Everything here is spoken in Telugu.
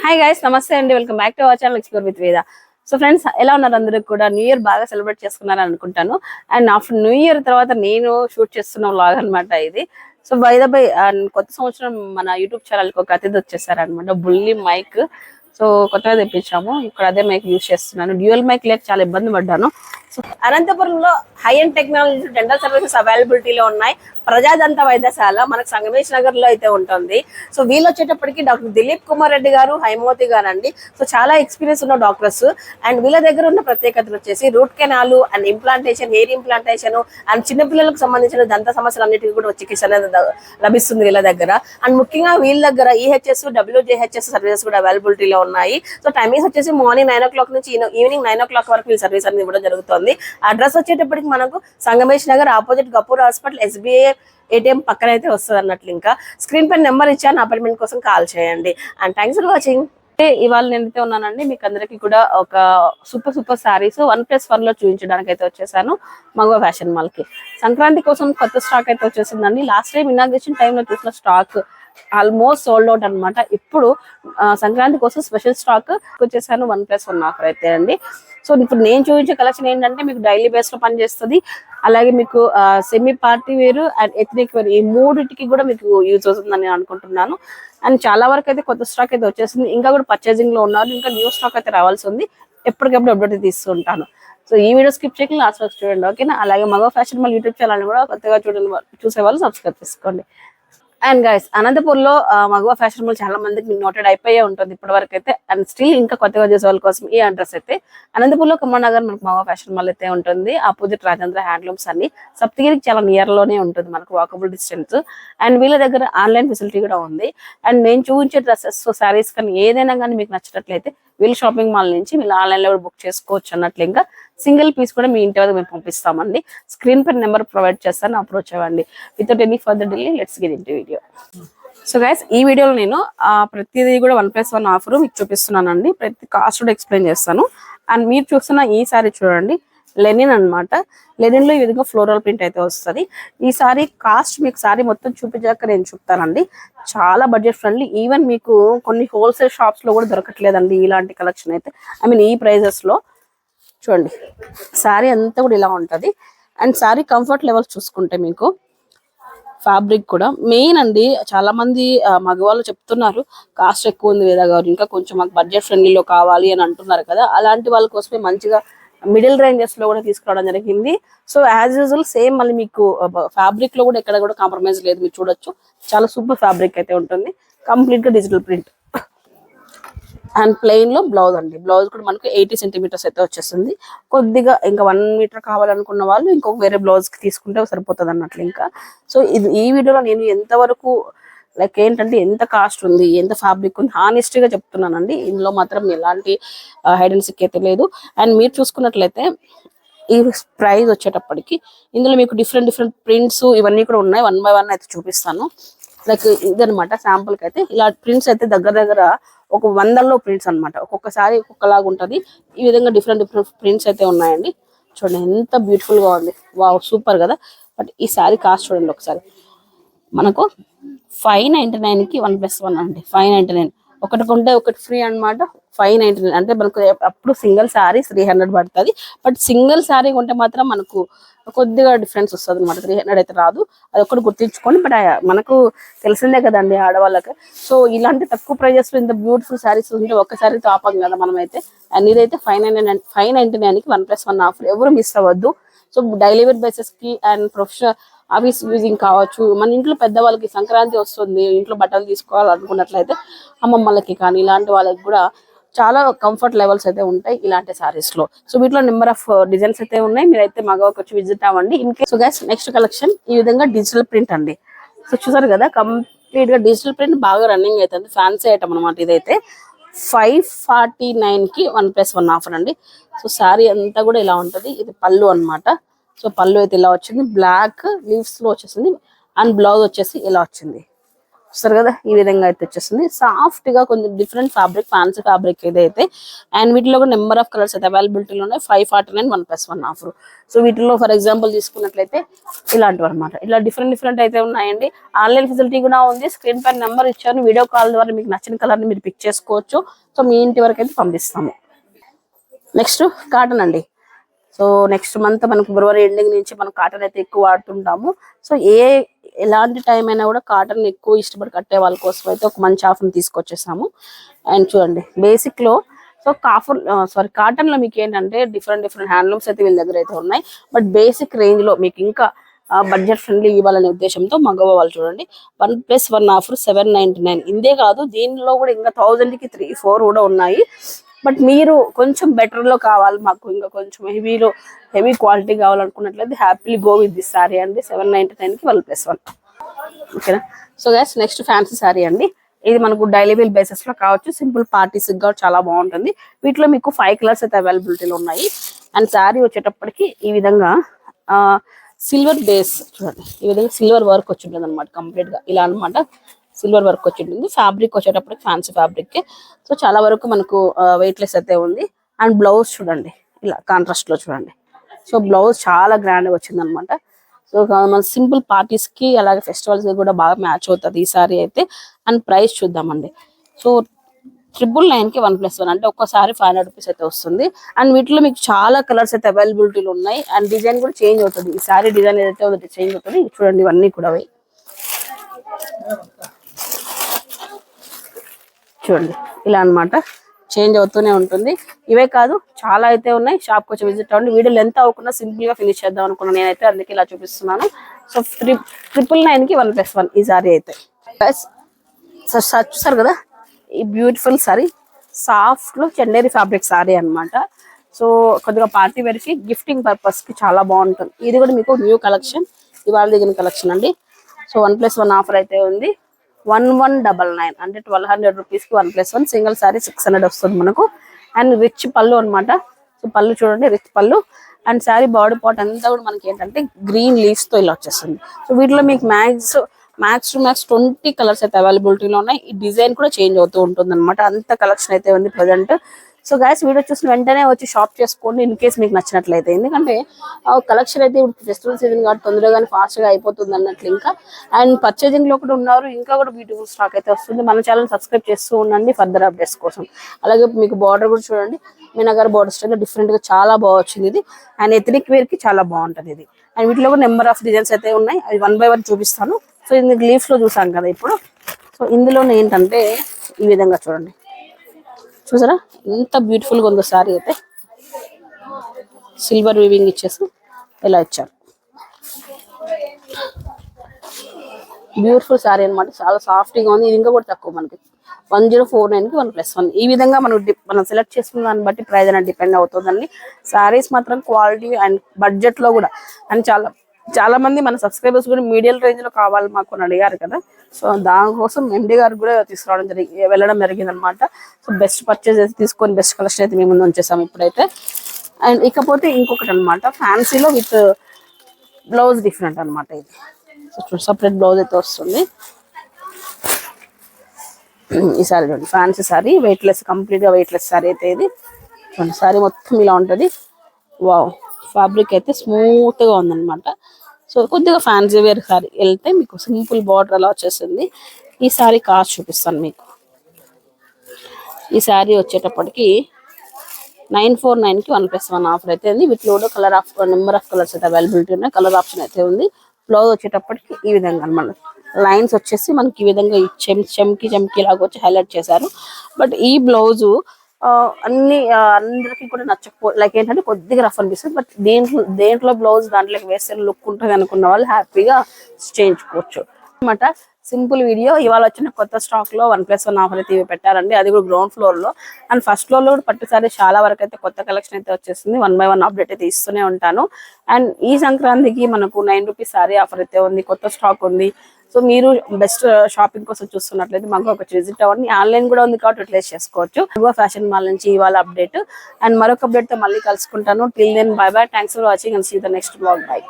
హాయ్ గైస్ నమస్తే అండి. Welcome back to our channel explore with Veda so friends ఎలా ఉన్నారు అందరూ కూడా? న్యూ ఇయర్ బాగా సెలబ్రేట్ చేసుకున్నారని అనుకుంటాను. అండ్ ఆఫ్టర్ న్యూ ఇయర్ తర్వాత నేను షూట్ చేస్తున్న వ్లాగ్ అన్నమాట ఇది. సో బై కొత్త సంవత్సరం మన యూట్యూబ్ ఛానల్కి ఒక అతిథి వచ్చేసారనమాట బుల్లి మైక్. సో కొత్తగా తెప్పించాము. ఇక్కడ అదే మైక్ యూస్ చేస్తున్నాను. డ్యూయల్ మైక్ లేక చాలా ఇబ్బంది పడ్డాను. అనంతపురంలో high and technology dental services అవైలబిలిటీలో ఉన్నాయి. ప్రజాదంత వైద్యశాల మనకు సంగమేష్ నగర్లో అయితే ఉంటుంది. సో వీళ్ళు వచ్చేటప్పటికి డాక్టర్ దిలీప్ కుమార్ రెడ్డి గారు హైమోతి గారు అండి సో చాలా ఎక్స్పీరియన్స్ ఉన్న డాక్టర్స్ అండ్ వీళ్ళ దగ్గర ఉన్న ప్రత్యేకతలు వచ్చేసి root canal and implantation hair implantation and చిన్నపిల్లలకు సంబంధించిన దంత సమస్యలు అన్నిటికీ కూడా చికిత్స అనేది లభిస్తుంది వీళ్ళ దగ్గర. అండ్ ముఖ్యంగా వీళ్ళ దగ్గర ఈహెచ్ఎస్ డబ్ల్యూజేహెచ్ఎస్ సర్వీసెస్ కూడా అవైలబిలిటీలో ఉన్నాయి. సో టైమింగ్స్ వచ్చేసి మార్నింగ్ నైన్ ఓ క్లాక్ నుంచి ఈవినింగ్ నైన్ ఓ క్లాక్ వరకు వీళ్ళ సర్వీస్ అనేది ఇవ్వడం జరుగుతుంది. అడ్రస్ వచ్చేటప్పటికి మనకు Sangamesh Nagar opposite Gafoor hospital SBI ATM పక్కన అయితే వస్తుంది అన్నట్లు ఇంకా. స్క్రీన్ పైన నెంబర్ ఇచ్చాను అపాయింట్మెంట్ కోసం కాల్ చేయండి. అండ్ థ్యాంక్స్ ఫర్ వాచింగ్ ఇవాళ నేనైతే ఉన్నానండి మీకు అందరికీ కూడా ఒక super super sarees one plus వన్లో చూపించడానికి అయితే వచ్చేసాను మగవ ఫ్యాషన్ మాల్కి సంక్రాంతి కోసం కొత్త స్టాక్ అయితే వచ్చేసిందండి. లాస్ట్ టైం ఇనాగ్రేషన్ టైంలో చూసిన స్టాక్. ఆల్మోస్ట్ సోల్డ్ అవుట్ అన్నమాట. ఇప్పుడు సంక్రాంతి కోసం స్పెషల్ స్టాక్ వచ్చేసాను వన్ ప్లస్ వన్ ఆఫర్ అయితే అండి. సో ఇప్పుడు నేను చూపించే కలెక్షన్ ఏంటంటే మీకు డైలీ బేస్లో పనిచేస్తుంది అలాగే మీకు సెమీ పార్టీ వేరు అండ్ ఎథనిక్ వేరు ఈ మూడింటికి కూడా మీకు యూజ్ అవుతుందని నేను అనుకుంటున్నాను. అండ్ చాలా వరకు అయితే కొత్త స్టాక్ అయితే వచ్చేసింది. ఇంకా కూడా పర్చేసింగ్లో ఉన్నారు. ఇంకా న్యూ స్టాక్ అయితే రావాల్సి ఉంది. ఎప్పటికప్పుడు అప్డేట్ తీసుకుంటాను సో ఈ వీడియో స్కిప్ చేయకుండా లాస్ట్ వరకు చూడండి ఓకేనా అలాగే మగ ఫ్యాషన్ మళ్ళీ యూట్యూబ్ ఛానల్ కూడా కొత్తగా చూడండి చూసే వాళ్ళు సబ్స్క్రైబ్ చేసుకోండి. అండ్ గైస్ అనంతపూర్లో మగవ ఫ్యాషన్ మాల్ చాలా మందికి నోటెడ్ అయిపోయే ఉంటుంది ఇప్పటి వరకు అయితే అండ్ స్టిల్ ఇంకా కొత్తగా చేసే వాళ్ళ కోసం ఈ అడ్రస్ అయితే. అనంతపూర్లో లో నగర్ మనకు మగవ ఫ్యాషన్ మాల్ అయితే ఉంటుంది. ఆపోజిట్ రాజేంద్ర హ్యాండ్లూమ్స్ అన్ని సప్తగిరికి చాలా నియర్లోనే ఉంటుంది మనకు వాకబుల్ డిస్టెన్స్ అండ్ వీళ్ళ దగ్గర ఆన్లైన్ ఫెసిలిటీ కూడా ఉంది. అండ్ నేను చూపించే డ్రెస్సెస్ సారీస్ కానీ ఏదైనా కానీ మీకు నచ్చినట్లయితే వీళ్ళు షాపింగ్ మాల్ నుంచి వీళ్ళు ఆన్లైన్లో కూడా బుక్ చేసుకోవచ్చు అన్నట్లు ఇంకా సింగిల్ పీస్ కూడా మీ ఇంటి వరకు మేము పంపిస్తామండి. స్క్రీన్ పై నెంబర్ ప్రొవైడ్ చేస్తాను అప్రోచ్ అవ్వండి. Without any further delay let's get into video. So guys ఈ వీడియోలో నేను ప్రతిదీ కూడా వన్ ప్లస్ వన్ ఆఫర్ మీకు చూపిస్తున్నానండి. ప్రతి కాస్ట్ కూడా ఎక్స్ప్లెయిన్ చేస్తాను. అండ్ మీరు చూస్తున్న ఈ సారీ చూడండి. లెనిన్ అన్నమాట. లెనిన్లో ఈ విధంగా ఫ్లోరల్ ప్రింట్ అయితే వస్తుంది. ఈ సారీ కాస్ట్ మీకు సారీ మొత్తం చూపించాక నేను చెప్తానండి. చాలా బడ్జెట్ ఫ్రెండ్లీ. ఈవెన్ మీకు కొన్ని హోల్సేల్ షాప్స్లో కూడా దొరకట్లేదండి ఇలాంటి కలెక్షన్ అయితే. ఐ మీన్ ఈ ప్రైజెస్లో చూడండి. శారీ అంతా కూడా ఇలా ఉంటుంది. అండ్ శారీ కంఫర్ట్ లెవెల్స్ చూసుకుంటే మీకు ఫ్యాబ్రిక్ కూడా. మెయిన్ అండి చాలా మంది మగవాళ్ళు చెప్తున్నారు కాస్ట్ ఎక్కువ ఉంది వేదా గారు ఇంకా కొంచెం మాకు బడ్జెట్ ఫ్రెండ్లీలో కావాలి అని అంటున్నారు కదా. అలాంటి వాళ్ళ కోసమే మంచిగా మిడిల్ రేంజెస్లో కూడా తీసుకురావడం జరిగింది. సో యాజ్ యూజువల్ సేమ్ మళ్ళీ మీకు ఫ్యాబ్రిక్లో కూడా ఎక్కడ కూడా కాంప్రమైజ్ లేదు మీరు చూడొచ్చు. చాలా సూపర్ ఫ్యాబ్రిక్ అయితే ఉంటుంది. కంప్లీట్గా డిజిటల్ ప్రింట్ అండ్ ప్లెయిన్లో బ్లౌజ్ అండి. బ్లౌజ్ కూడా మనకు ఎయిటీ సెంటీమీటర్స్ అయితే వచ్చేస్తుంది. కొద్దిగా ఇంకా వన్ మీటర్ కావాలనుకున్న వాళ్ళు ఇంకొక వేరే బ్లౌజ్కి తీసుకుంటే సరిపోతుంది అన్నట్లు ఇంకా. సో ఇది ఈ వీడియోలో నేను ఎంతవరకు లైక్ ఏంటంటే ఎంత కాస్ట్ ఉంది ఎంత ఫ్యాబ్రిక్ ఉంది హానెస్ట్గా చెప్తున్నానండి. ఇందులో మాత్రం ఎలాంటి హైడ్ అండ్ సిక్ అయితే లేదు. అండ్ మీరు చూసుకున్నట్లయితే ఈ ప్రైస్ వచ్చేటప్పటికి ఇందులో మీకు డిఫరెంట్ డిఫరెంట్ ప్రింట్స్ ఇవన్నీ కూడా ఉన్నాయి. వన్ బై వన్ అయితే చూపిస్తాను. లైక్ ఇదనమాట శాంపుల్కి అయితే. ఇలా ప్రింట్స్ అయితే దగ్గర దగ్గర ఒక వందల్లో ప్రింట్స్ అన్నమాట. ఒక్కొక్కసారి ఒక్కొక్కలాగా ఉంటుంది. ఈ విధంగా డిఫరెంట్ డిఫరెంట్ ప్రింట్స్ అయితే ఉన్నాయండి. చూడండి ఎంత బ్యూటిఫుల్గా ఉంది. వావ్ సూపర్ కదా. బట్ ఈ సారీ కాస్ట్ చూడండి ఒకసారి. మనకు ఫైవ్ నైన్టీ నైన్కి వన్ ప్లస్ వన్ అండి. Five ninety nine. ఒకటి కొంటే ఒకటి ఫ్రీ అన్నమాట. Five ninety nine. అంటే మనకు అప్పుడు సింగిల్ శారీ త్రీ హండ్రెడ్ పడుతుంది. బట్ సింగిల్ శారీ కొంటే మాత్రం మనకు కొద్దిగా డిఫరెన్స్ వస్తుంది అనమాట త్రీ హండ్రెడ్ అయితే రాదు. అది ఒకటి గుర్తించుకోండి బట్ మనకు తెలిసిందే కదండి ఆడవాళ్ళకి. సో ఇలాంటి తక్కువ ప్రైజెస్లో ఇంత బ్యూటిఫుల్ శారీస్ ఉంటే ఒక్కసారి తాపం కదా మనం అయితే అండ్ ఇదైతే five nine nine five ninety నైన్కి వన్ ప్లస్ వన్ ఆఫర్. ఎవరు మిస్ అవ్వద్దు. సో డైలీ వేర్ బేసెస్కి అండ్ ప్రొఫెషనల్ ఆఫీస్ యూజింగ్ కావచ్చు. మన ఇంట్లో పెద్దవాళ్ళకి సంక్రాంతి వస్తుంది ఇంట్లో బట్టలు తీసుకోవాలనుకున్నట్లయితే అమ్మమ్మలకి కానీ ఇలాంటి వాళ్ళకి కూడా చాలా కంఫర్ట్ లెవెల్స్ అయితే ఉంటాయి ఇలాంటి సారీస్లో. సో వీటిలో నెంబర్ ఆఫ్ డిజైన్స్ అయితే ఉన్నాయి. మీరైతే మగవాకి వచ్చి విజిట్ అవ్వండి. In case so guys next collection ఈ విధంగా డిజిటల్ ప్రింట్ అండి. సో చూసారు కదా కంప్లీట్గా డిజిటల్ ప్రింట్ బాగా రన్నింగ్ అవుతుంది. ఫ్యాన్సీ ఐటమ్ అనమాట ఇదైతే. ఫైవ్ ఫార్టీ నైన్కి వన్ ప్లస్ వన్ ఆఫర్ అండి. సో శారీ అంతా కూడా ఇలా ఉంటది. ఇది పళ్ళు అన్నమాట. సో పళ్ళు అయితే ఇలా వచ్చింది. బ్లాక్ లీవ్స్లో వచ్చేసింది. అండ్ బ్లౌజ్ వచ్చేసి ఇలా వచ్చింది. చూస్తారు కదా? ఈ విధంగా అయితే వచ్చేసింది. సాఫ్ట్గా కొంచెం డిఫరెంట్ ఫ్యాబ్రిక్ ఫ్యాన్సీ ఫ్యాబ్రిక్ ఏదైతే. అండ్ వీటిలో కూడా నెంబర్ ఆఫ్ కలర్స్ అయితే అవైలబిలిటీలో ఉన్నాయి five forty nine one plus one offer so వీటిలో ఫర్ ఎగ్జాంపుల్ తీసుకున్నట్లయితే ఇలాంటివి అనమాట ఇలా డిఫరెంట్ డిఫరెంట్ అయితే ఉన్నాయండి. ఆన్లైన్ ఫెసిలిటీ కూడా ఉంది. స్క్రీన్ పైన నెంబర్ ఇచ్చాను. వీడియో కాల్ ద్వారా మీకు నచ్చిన కలర్ని మీరు పిక్ చేసుకోవచ్చు. సో మీ ఇంటి వరకు అయితే పంపిస్తాము. నెక్స్ట్ కాటన్ అండి. సో నెక్స్ట్ మంత్ మనకు ఫిబ్రవరి ఎండింగ్ నుంచి మనం కాటన్ అయితే ఎక్కువ వాడుతుంటాము. సో ఏ ఎలాంటి టైం అయినా కూడా కాటన్ ఎక్కువ ఇష్టపడి కట్టే వాళ్ళ కోసం అయితే ఒక మంచి ఆఫర్ తీసుకొచ్చేసాము. అండ్ చూడండి బేసిక్లో సో కాఫర్ సారీ కాటన్లో మీకు ఏంటంటే డిఫరెంట్ డిఫరెంట్ హ్యాండ్లూమ్స్ అయితే వీళ్ళ దగ్గర అయితే ఉన్నాయి. బట్ బేసిక్ రేంజ్లో మీకు ఇంకా బడ్జెట్ ఫ్రెండ్లీ ఇవ్వాలనే ఉద్దేశంతో మగవాళ్ళు చూడండి. One plus one offer seven ninety nine ఇందే కాదు దీనిలో కూడా ఇంకా థౌజండ్కి త్రీ ఫోర్ కూడా ఉన్నాయి. బట్ మీరు కొంచెం బెటర్లో కావాలి మాకు ఇంకా కొంచెం హెవీలో heavy quality కావాలనుకున్నట్లయితే happily go with this sari అండి. సెవెన్ నైన్టీ నైన్కి వన్ ప్లస్ వన్ ఓకేనా so guys next fancy sari అండి. ఇది మనకు డైలీ వేల్ బేసిస్లో కావచ్చు. సింపుల్ పార్టీస్గా చాలా బాగుంటుంది. వీటిలో మీకు ఫైవ్ కలర్స్ అయితే అవైలబిలిటీలో ఉన్నాయి. అండ్ శారీ వచ్చేటప్పటికి ఈ విధంగా సిల్వర్ బేస్ చూడండి. ఈ విధంగా సిల్వర్ వర్క్ వచ్చి ఉంటుంది అనమాట కంప్లీట్గా. ఇలా అనమాట సిల్వర్ వర్క్ వచ్చి ఉంటుంది ఫ్యాబ్రిక్ వచ్చేటప్పటికి ఫ్యాన్సీ ఫ్యాబ్రిక్ సో చాలా వరకు మనకు వెయిట్ లెస్ అయితే ఉంది. అండ్ బ్లౌజ్ చూడండి ఇలా కాంట్రాస్ట్లో చూడండి. సో బ్లౌజ్ చాలా గ్రాండ్గా వచ్చింది అనమాట సో మన సింపుల్ పార్టీస్కి అలాగే ఫెస్టివల్స్కి కూడా బాగా మ్యాచ్ అవుతుంది ఈ సారీ అయితే. అండ్ ప్రైస్ చూద్దామండి. సో ట్రిపుల్ నైన్కి వన్ ప్లస్ వన్ అంటే ఒక్కసారి ఫైవ్ హండ్రెడ్ రూపీస్ అయితే వస్తుంది. అండ్ వీటిలో మీకు చాలా కలర్స్ అయితే అవైలబిలిటీలు ఉన్నాయి. అండ్ డిజైన్ కూడా చేంజ్ అవుతుంది. ఈ సారీ డిజైన్ ఏదైతే చేంజ్ అవుతుంది. చూడండి ఇవన్నీ కూడా అవి. చూడండి ఇలా అన్నమాట. చేంజ్ అవుతూనే ఉంటుంది. ఇవే కాదు చాలా అయితే ఉన్నాయి. షాప్ వచ్చి విజిట్ అవ్వండి. వీడియో లెంత్ అవ్వకుండా సింపుల్గా ఫినిష్ చేద్దాం అనుకున్నాను. నేనైతే అందుకే ఇలా చూపిస్తున్నాను. సో త్రి ట్రిపుల్ నైన్కి వన్ ప్లస్ వన్ ఈ సారీ అయితే. ప్లస్ సో చూసారు కదా? ఈ బ్యూటిఫుల్ సారీ సాఫ్ట్లో చెండేరి ఫ్యాబ్రిక్ సారీ అనమాట సో కొద్దిగా పార్టీ వేర్కి గిఫ్టింగ్ పర్పస్కి చాలా బాగుంటుంది. ఇది కూడా మీకు న్యూ కలెక్షన్ ఇవాళ దిగిన కలెక్షన్ అండి. So one plus one offer అయితే ఉంది. వన్ వన్ డబల్ నైన్ అంటే ట్వెల్వ్ హండ్రెడ్ రూపీస్కి one plus one single sari six hundred వస్తుంది మనకు. అండ్ రిచ్ పళ్ళు అన్నమాట. సో పళ్ళు చూడండి రిచ్ పళ్ళు. అండ్ శారీ బాడీ పార్ట్ అంతా కూడా మనకి ఏంటంటే గ్రీన్ లీవ్స్తో ఇలా వచ్చేస్తుంది. సో వీటిలో మీకు max max to max twenty colours అయితే అవైలబిలిటీలో ఉన్నాయి. ఈ డిజైన్ కూడా చేంజ్ అవుతూ ఉంటుంది అనమాట అంత కలెక్షన్ అయితే ఉంది ప్రజెంట్. సో గాయస్ వీడియో చూసిన వెంటనే వచ్చి షాప్ చేసుకోండి ఇన్ కేస్ మీకు నచ్చినట్లయితే. ఎందుకంటే కలెక్షన్ అయితే ఇప్పుడు ఫెస్టివల్ సీజన్ కాబట్టి తొందరగానే ఫాస్ట్గా అయిపోతుంది అన్నట్లు ఇంకా. అండ్ పర్చేజింగ్లో కూడా ఉన్నారు. ఇంకా కూడా బ్యూటిఫుల్ స్టాక్ అయితే వస్తుంది. మన ఛానల్ సబ్స్క్రైబ్ చేస్తూ ఉండండి ఫర్దర్ అప్డేట్స్ కోసం. అలాగే మీకు బార్డర్ కూడా చూడండి. మీనగర్ బార్డర్ స్టైల్ డిఫరెంట్గా చాలా బాగా వచ్చింది ఇది. అండ్ ఎథనిక్ వేర్కి చాలా బాగుంటది ఇది. అండ్ వీటిలో కూడా నెంబర్ ఆఫ్ డిజైన్స్ అయితే ఉన్నాయి. అవి వన్ బై వన్ చూపిస్తాను. సో ఇది లీఫ్లో చూసాం కదా ఇప్పుడు. సో ఇందులో ఏంటంటే ఈ విధంగా చూడండి. చూసారా? ఎంత బ్యూటిఫుల్గా ఉందో సారీ అయితే. సిల్వర్ వీవింగ్ ఇచ్చేసి ఇలా ఇచ్చారు. బ్యూటిఫుల్ సారీ అన్నమాట. చాలా సాఫ్ట్గా ఉంది. ఇది ఇంకా కూడా తక్కువ మనకి. వన్ జీరో ఫోర్ నైన్కి వన్ ప్లస్ వన్ ఈ విధంగా మనం మనం సెలెక్ట్ చేసుకున్న దాన్ని బట్టి ప్రైస్ అనేది డిపెండ్ అవుతుందండి. సారీస్ మాత్రం క్వాలిటీ అండ్ బడ్జెట్లో కూడా. అండ్ చాలా చాలా మంది మన సబ్స్క్రైబర్స్ కూడా మీడియం రేంజ్లో కావాలి మాకు అని అడిగారు కదా. సో దానికోసం ఎండి గారు కూడా తీసుకురావడం జరిగి వెళ్ళడం జరిగింది అనమాట సో బెస్ట్ పర్చేస్ అయితే తీసుకొని బెస్ట్ కలెక్షన్ అయితే మేము ముందు వచ్చేసాము ఇప్పుడైతే. అండ్ ఇకపోతే ఇంకొకటి అనమాట ఫ్యాన్సీలో విత్ బ్లౌజ్ డిఫరెంట్ అనమాట ఇది. సో సపరేట్ బ్లౌజ్ అయితే వస్తుంది. ఈ సారీ చూడండి fancy sari weightless weightless sari అయితే ఇది. చూడండి సారీ మొత్తం ఇలా ఉంటుంది. వావ్ ఫ్యాబ్రిక్ అయితే స్మూత్గా ఉందన్నమాట. సో కొద్దిగా ఫ్యాన్సీ వేర్ సారీ వెళ్తే మీకు సింపుల్ బార్డర్ అలా వచ్చేసింది. ఈ సారీ కాస్ట్ చూపిస్తాను మీకు. ఈ సారీ వచ్చేటప్పటికి నైన్ ఫోర్ నైన్కి వన్ ప్లస్ వన్ ఆఫర్ అయితే ఉంది. వీటిలో కూడా colour of number of colours అయితే అవైలబిలిటీ ఉన్నాయి. కలర్ ఆప్షన్ అయితే ఉంది. బ్లౌజ్ వచ్చేటప్పటికి ఈ విధంగా అనమాట. లైన్స్ వచ్చేసి మనకి ఈ విధంగా చెమ్ చెమ్కి చెమ్కి లాగా వచ్చి హైలైట్ చేశారు. బట్ ఈ బ్లౌజు అన్ని అందరికి అందరికీ కూడా నచ్చకపో లైక్ ఏంటంటే కొద్దిగా రఫ్ అనిపిస్తుంది. బట్ దేంట్లో దేంట్లో బ్లౌజ్ దాంట్లోకి వేస్తే లుక్ ఉంటుంది అనుకున్న వాళ్ళు హ్యాపీగా చేయించుకోవచ్చు. అనమాట సింపుల్ వీడియో ఇవాళ వచ్చిన కొత్త స్టాక్లో వన్ ప్లస్ వన్ ఆఫర్ అయితే పెట్టారండి. అది కూడా గ్రౌండ్ ఫ్లోర్లో. అండ్ ఫస్ట్ ఫ్లోర్లో కూడా పట్టుసారి చాలా వరకు అయితే కొత్త కలెక్షన్ అయితే వచ్చేస్తుంది వన్ బై వన్ అప్డేట్ అయితే ఇస్తూనే ఉంటాను. అండ్ ఈ సంక్రాంతికి మనకు నైన్ రూపీస్ సారీ ఆఫర్ అయితే ఉంది. కొత్త స్టాక్ ఉంది. సో మీరు బెస్ట్ షాపింగ్ కోసం చూస్తున్నట్లయితే మాకు ఒక విజిట్ అవ్వండి. ఆన్లైన్ కూడా ఉంది కాబట్టి యూటిలైజ్ చేసుకోవచ్చు. ఫ్యాషన్ మాల్ నుంచి ఇవాళ అప్డేట్ అండ్ మరొక అప్డేట్తో మళ్ళీ కలుసుకుంటాను. Till then bye bye thanks for watching and see the next blog bye